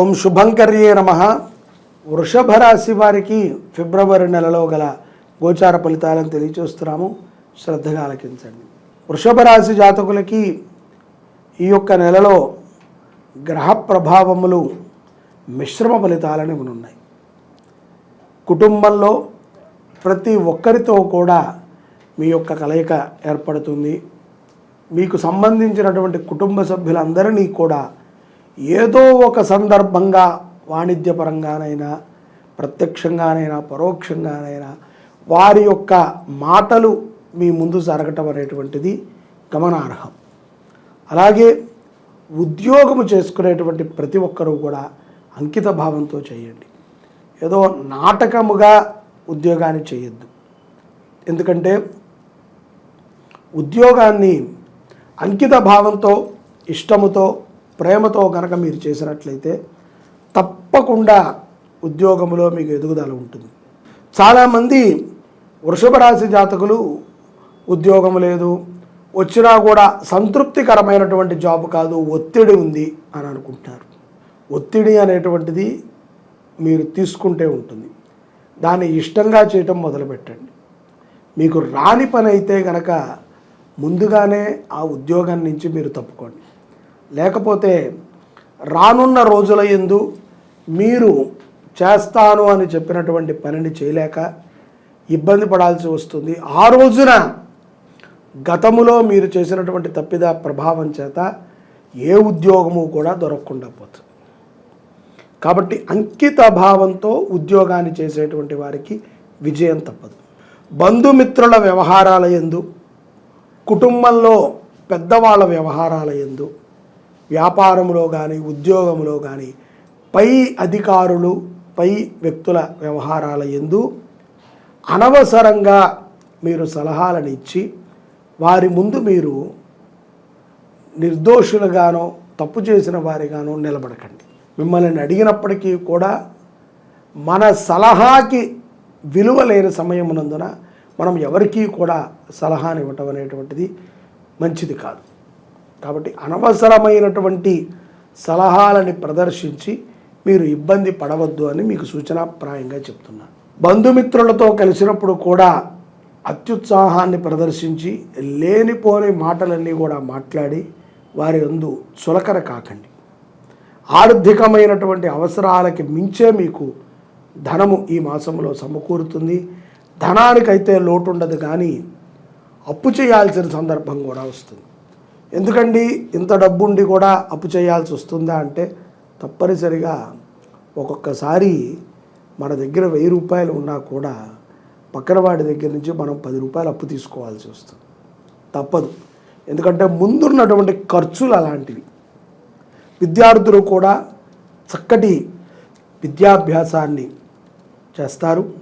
ఓం శుభంకర్యే నమ. వృషభ రాశి వారికి ఫిబ్రవరి నెలలో గల గోచార ఫలితాలను తెలియచేస్తున్నాము శ్రద్ధగా ఆలకించండి. వృషభ రాశి జాతకులకి ఈ యొక్క నెలలో గ్రహ ప్రభావములు మిశ్రమ ఫలితాలని ఉన్నాయి కుటుంబంలో ప్రతి ఒక్కరితో కూడా మీ యొక్క కలయిక ఏర్పడుతుంది. మీకు సంబంధించినటువంటి కుటుంబ సభ్యులందరినీ కూడా ఏదో ఒక సందర్భంగా వాణిజ్యపరంగానైనా ప్రత్యక్షంగానైనా పరోక్షంగానైనా వారి యొక్క మాటలు మీ ముందు జరగటం అనేటువంటిది గమనార్హం. అలాగే ఉద్యోగము చేసుకునేటువంటి ప్రతి ఒక్కరూ కూడా అంకిత భావంతో చేయండి. ఏదో నాటకముగా ఉద్యోగాన్ని చేయొద్దు. ఎందుకంటే ఉద్యోగాన్ని అంకిత భావంతో ఇష్టముతో ప్రేమతో కనుక మీరు చేసినట్లయితే తప్పకుండా ఉద్యోగంలో మీకు ఎదుగుదల ఉంటుంది. చాలామంది వృషభ రాశి జాతకులు ఉద్యోగం లేదు వచ్చినా కూడా సంతృప్తికరమైనటువంటి జాబ్ కాదు ఒత్తిడి ఉంది అని అనుకుంటున్నారు ఒత్తిడి అనేటువంటిది మీరు తీసుకుంటే ఉంటుంది. దాన్ని ఇష్టంగా చేయటం మొదలుపెట్టండి. మీకు రాని పని అయితే గనక ముందుగానే ఆ ఉద్యోగం నుంచి మీరు తప్పుకోండి. లేకపోతే రానున్న రోజుల ఎందు మీరు చేస్తాను అని చెప్పినటువంటి పనిని చేయలేక ఇబ్బంది పడాల్సి వస్తుంది. ఆ రోజున గతములో మీరు చేసినటువంటి తప్పిద ప్రభావం చేత ఏ ఉద్యోగము కూడా దొరకకుండా పోతుంది. కాబట్టి అంకిత భావంతో ఉద్యోగాన్ని చేసేటువంటి వారికి విజయం తప్పదు. బంధుమిత్రుల వ్యవహారాల ఎందు కుటుంబంలో పెద్దవాళ్ళ వ్యవహారాల ఎందు వ్యాపారంలో కానీ ఉద్యోగంలో కానీ పై అధికారులు పై వ్యక్తుల వ్యవహారాల ఎందు అనవసరంగా మీరు సలహాలను ఇచ్చి వారి ముందు మీరు నిర్దోషులుగానో తప్పు చేసిన వారిగానో నిలబడకండి. మిమ్మల్ని అడిగినప్పటికీ కూడా మన సలహాకి విలువ లేని సమయం మనం ఎవరికీ కూడా సలహాని ఇవ్వటం అనేటువంటిది మంచిది కాదు. కాబట్టి అనవసరమైనటువంటి సలహాలని ప్రదర్శించి మీరు ఇబ్బంది పడవద్దు అని మీకు సూచనాప్రాయంగా చెప్తున్నాను బంధుమిత్రులతో కలిసినప్పుడు కూడా అత్యుత్సాహాన్ని ప్రదర్శించి లేనిపోని మాటలన్నీ కూడా మాట్లాడి వారి అందు చులకన కాకండి. ఆర్థికమైనటువంటి అవసరాలకి మించే మీకు ధనము ఈ మాసంలో సమకూరుతుంది. ధనానికైతే లోటు ఉండదు కానీ అప్పు చేయాల్సిన సందర్భం కూడా వస్తుంది. ఎందుకండి ఇంత డబ్బు ఉండి కూడా అప్పు చేయాల్సి వస్తుందా అంటే తప్పనిసరిగా ఒక్కొక్కసారి మన దగ్గర వెయ్యి రూపాయలు ఉన్నా కూడా పక్కన వాడి దగ్గర నుంచి మనం పది రూపాయలు అప్పు తీసుకోవాల్సి వస్తుంది. తప్పదు. ఎందుకంటే ముందున్నటువంటి ఖర్చులు అలాంటివి. విద్యార్థులు కూడా చక్కటి విద్యాభ్యాసాన్ని చేస్తారు.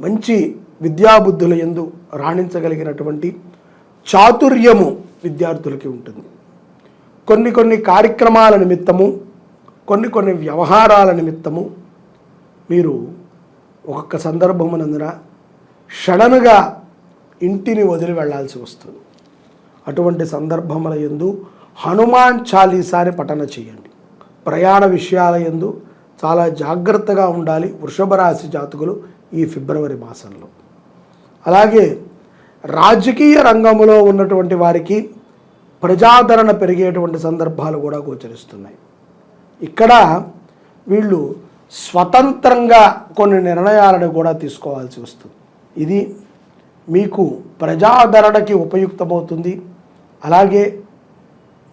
మంచి విద్యాబుద్ధుల ఎందు రాణించగలిగినటువంటి చాతుర్యము విద్యార్థులకి ఉంటుంది. కొన్ని కొన్ని కార్యక్రమాల నిమిత్తము కొన్ని కొన్ని వ్యవహారాల నిమిత్తము మీరు ఒక్కొక్క సందర్భమునందున షడన్గా ఇంటిని వదిలి వెళ్ళాల్సి వస్తుంది. అటువంటి సందర్భముల ఎందు హనుమాన్ చాలీసాని పఠన చేయండి. ప్రయాణ విషయాల ఎందు చాలా జాగ్రత్తగా ఉండాలి వృషభ రాశి జాతకులు ఈ ఫిబ్రవరి మాసంలో. అలాగే రాజకీయ రంగంలో ఉన్నటువంటి వారికి ప్రజాదరణ పెరిగేటువంటి సందర్భాలు కూడా గోచరిస్తున్నాయి. ఇక్కడ వీళ్ళు స్వతంత్రంగా కొన్ని నిర్ణయాలను కూడా తీసుకోవాల్సి వస్తుంది. ఇది మీకు ప్రజాదరణకి ఉపయుక్తమవుతుంది. అలాగే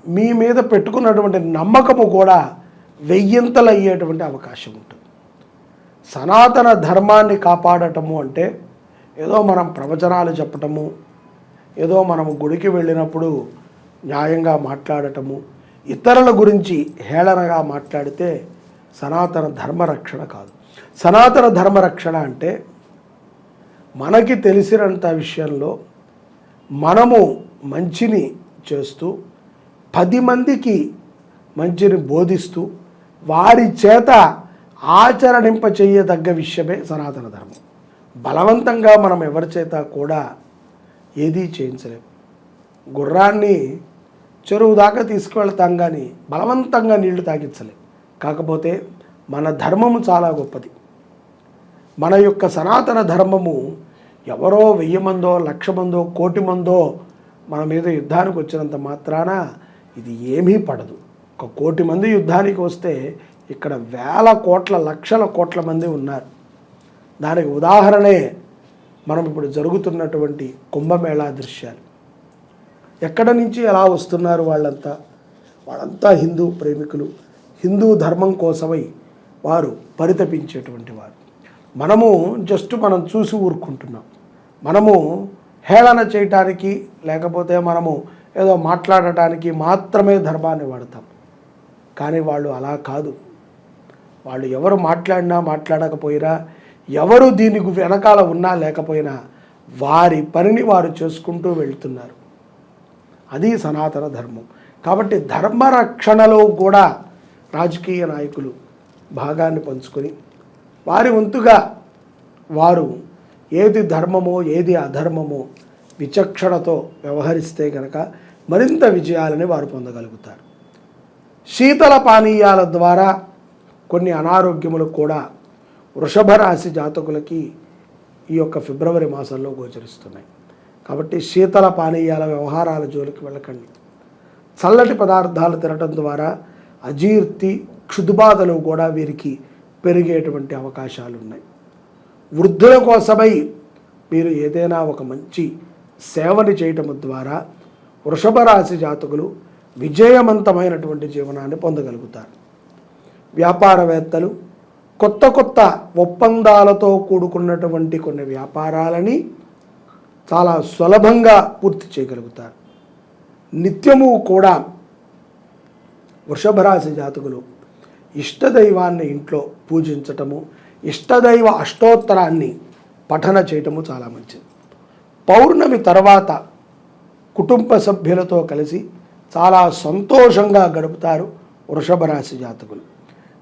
మీ మీద పెట్టుకున్నటువంటి నమ్మకము కూడా వెయ్యింతలు అయ్యేటువంటి అవకాశం ఉంటుంది. సనాతన ధర్మాన్ని కాపాడటము అంటే ఏదో మనం ప్రవచనాలు చెప్పటము ఏదో మనము గుడికి వెళ్ళినప్పుడు న్యాయంగా మాట్లాడటము ఇతరుల గురించి హేళనగా మాట్లాడితే సనాతన ధర్మరక్షణ కాదు. సనాతన ధర్మరక్షణ అంటే మనకి తెలిసినంత విషయంలో మనము మంచిని చేస్తూ పది మందికి మంచిని బోధిస్తూ వారి చేత ఆచరణింప చేయదగ్గ విషయమే సనాతన ధర్మం. బలవంతంగా మనం ఎవరి చేత కూడా ఏదీ చేయించలేము గుర్రాన్ని చెరువు దాకా తీసుకువెళ్తాం కానీ బలవంతంగా నీళ్ళు తాగించలేం. కాకపోతే మన ధర్మము చాలా గొప్పది. మన యొక్క సనాతన ధర్మము ఎవరో వెయ్యి మందో లక్ష మందో కోటి మందో మన మీద యుద్ధానికి వచ్చినంత మాత్రాన ఇది ఏమీ పడదు. ఒక కోటి మంది యుద్ధానికి వస్తే ఇక్కడ వేల కోట్ల లక్షల కోట్ల మంది ఉన్నారు. దానికి ఉదాహరణే మనం ఇప్పుడు జరుగుతున్నటువంటి కుంభమేళా దృశ్యాలు. ఎక్కడ నుంచి ఎలా వస్తున్నారు వాళ్ళంతా? వాళ్ళంతా హిందూ ప్రేమికులు. హిందూ ధర్మం కోసమై వారు పరితపించేటువంటి వారు. మనము జస్ట్ మనం చూసి ఊరుకుంటున్నాం. మనము హేళన చేయటానికి లేకపోతే మనము ఏదో మాట్లాడటానికి మాత్రమే ధర్మాన్ని వాడతాం. కానీ వాళ్ళు అలా కాదు. వాళ్ళు ఎవరు మాట్లాడినా మాట్లాడకపోయినా ఎవరు దీనికి వెనకాల ఉన్నా లేకపోయినా వారి పనిని వారు చేసుకుంటూ వెళ్తున్నారు. అది సనాతన ధర్మం. కాబట్టి ధర్మ రక్షణలో కూడా రాజకీయ నాయకులు భాగాన్ని పంచుకొని వారి వంతుగా వారు ఏది ధర్మమో ఏది అధర్మమో విచక్షణతో వ్యవహరిస్తే గనక మరింత విజయాలని వారు పొందగలుగుతారు. శీతల పానీయాల ద్వారా కొన్ని అనారోగ్యములు కూడా వృషభ రాశి జాతకులకి ఈ యొక్క ఫిబ్రవరి మాసంలో గోచరిస్తున్నాయి. కాబట్టి శీతల పానీయాల వ్యవహారాల జోలికి వెళ్ళకండి. చల్లటి పదార్థాలు తినటం ద్వారా అజీర్తి క్షుద్బాధలు కూడా వీరికి పెరిగేటువంటి అవకాశాలు ఉన్నాయి వృద్ధుల కోసమై మీరు ఏదైనా ఒక మంచి సేవని చేయటం ద్వారా వృషభ రాశి జాతకులు విజయవంతమైనటువంటి జీవనాన్ని పొందగలుగుతారు. వ్యాపారవేత్తలు కొత్త కొత్త ఒప్పందాలతో కూడుకున్నటువంటి కొన్ని వ్యాపారాలని చాలా సులభంగా పూర్తి చేయగలుగుతారు. నిత్యము కూడా వృషభరాశి జాతకులు ఇష్టదైవాన్ని ఇంట్లో పూజించటము ఇష్టదైవ అష్టోత్తరాన్ని పఠన చేయటము చాలా మంచిది. పౌర్ణమి తర్వాత కుటుంబ సభ్యులతో కలిసి చాలా సంతోషంగా గడుపుతారు వృషభ రాశి జాతకులు.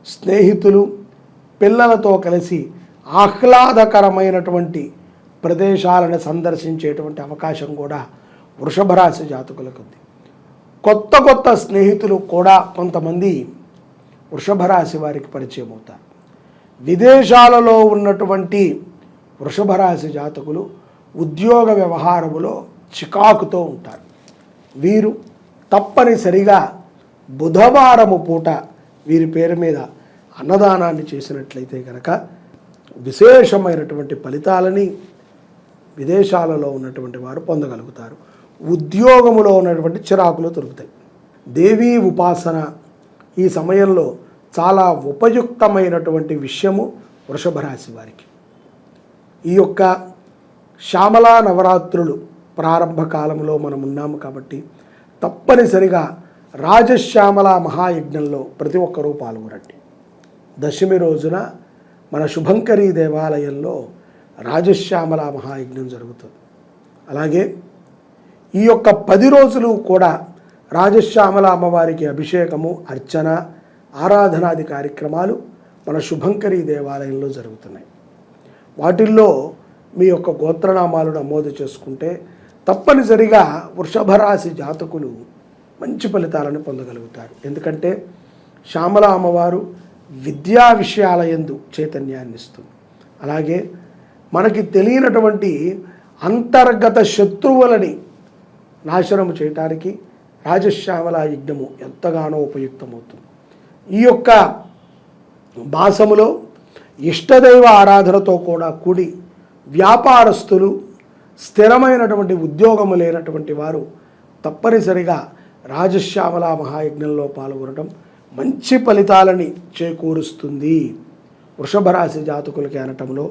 స్నేహితులు పిల్లలతో కలిసి ఆహ్లాదకరమైనటువంటి ప్రదేశాలను సందర్శించేటువంటి అవకాశం కూడా వృషభరాశి జాతకులకు ఉంది కొత్త కొత్త స్నేహితులు కూడా కొంతమంది వృషభరాశి వారికి పరిచయం అవుతారు. విదేశాలలో ఉన్నటువంటి వృషభరాశి జాతకులు ఉద్యోగ వ్యవహారములో చికాకుతో ఉంటారు. వీరు తప్పనిసరిగా బుధవారము పూట వీరి పేరు మీద అన్నదానాన్ని చేసినట్లయితే కనుక విశేషమైనటువంటి ఫలితాలని విదేశాలలో ఉన్నటువంటి వారు పొందగలుగుతారు. ఉద్యోగములో ఉన్నటువంటి చిరాకులు దొరుకుతాయి దేవీ ఉపాసన ఈ సమయంలో చాలా ఉపయుక్తమైనటువంటి విషయము వృషభ రాశి వారికి. ఈ యొక్క శ్యామలా నవరాత్రులు ప్రారంభ కాలంలో మనం ఉన్నాము కాబట్టి తప్పనిసరిగా రాజశ్యామల మహాయజ్ఞంలో ప్రతి ఒక్కరూ పాల్గొనండి. దశమి రోజున మన శుభంకరి దేవాలయంలో రాజశ్యామల మహాయజ్ఞం జరుగుతుంది. అలాగే ఈ యొక్క పది రోజులు కూడా రాజశ్యామల అమ్మవారికి అభిషేకము అర్చన ఆరాధనాది కార్యక్రమాలు మన శుభంకరి దేవాలయంలో జరుగుతున్నాయి. వాటిల్లో మీ యొక్క గోత్రనామాలు నమోదు చేసుకుంటే తప్పనిసరిగా వృషభరాశి జాతకులు మంచి ఫలితాలను పొందగలుగుతారు. ఎందుకంటే శ్యామల అమ్మవారు విద్యా విషయాల యందు చైతన్యాన్ని ఇస్తుంది అలాగే మనకి తెలియనటువంటి అంతర్గత శత్రువులని నాశనము చేయటానికి రాజశ్యామల యజ్ఞము ఎంతగానో ఉపయుక్తమవుతుంది. ఈ యొక్క మాసములో ఇష్టదైవ ఆరాధనతో కూడా కూడి వ్యాపారస్తులు స్థిరమైనటువంటి ఉద్యోగము లేనటువంటి వారు తప్పనిసరిగా రాజశ్యామల మహాయజ్ఞంలో పాల్గొనడం మంచి ఫలితాలని చేకూరుస్తుంది. వృషభ రాశి జాతకులకి అనటంలో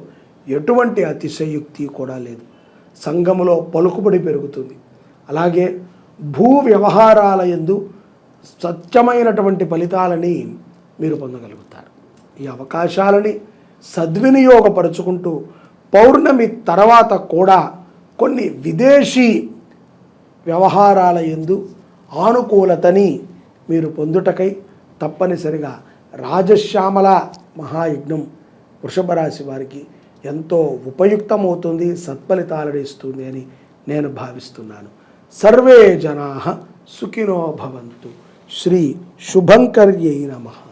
ఎటువంటి అతిశయుక్తి కూడా లేదు. సంఘములో పలుకుబడి పెరుగుతుంది. అలాగే భూ వ్యవహారాల యందు సత్యమైనటువంటి ఫలితాలని మీరు పొందగలుగుతారు. ఈ అవకాశాలని సద్వినియోగపరుచుకుంటూ పౌర్ణమి తర్వాత కూడా కొన్ని విదేశీ వ్యవహారాల ఎందు ఆనుకూలతని మీరు పొందుటకై తప్పనిసరిగా రాజశ్యామల మహాయజ్ఞం వృషభ రాశి వారికి ఎంతో ఉపయుక్తమవుతుంది సత్ఫలితాలను ఇస్తుంది అని నేను భావిస్తున్నాను. సర్వే జనా సుఖినో భవంతు. శ్రీ శుభంకర్యై నమః.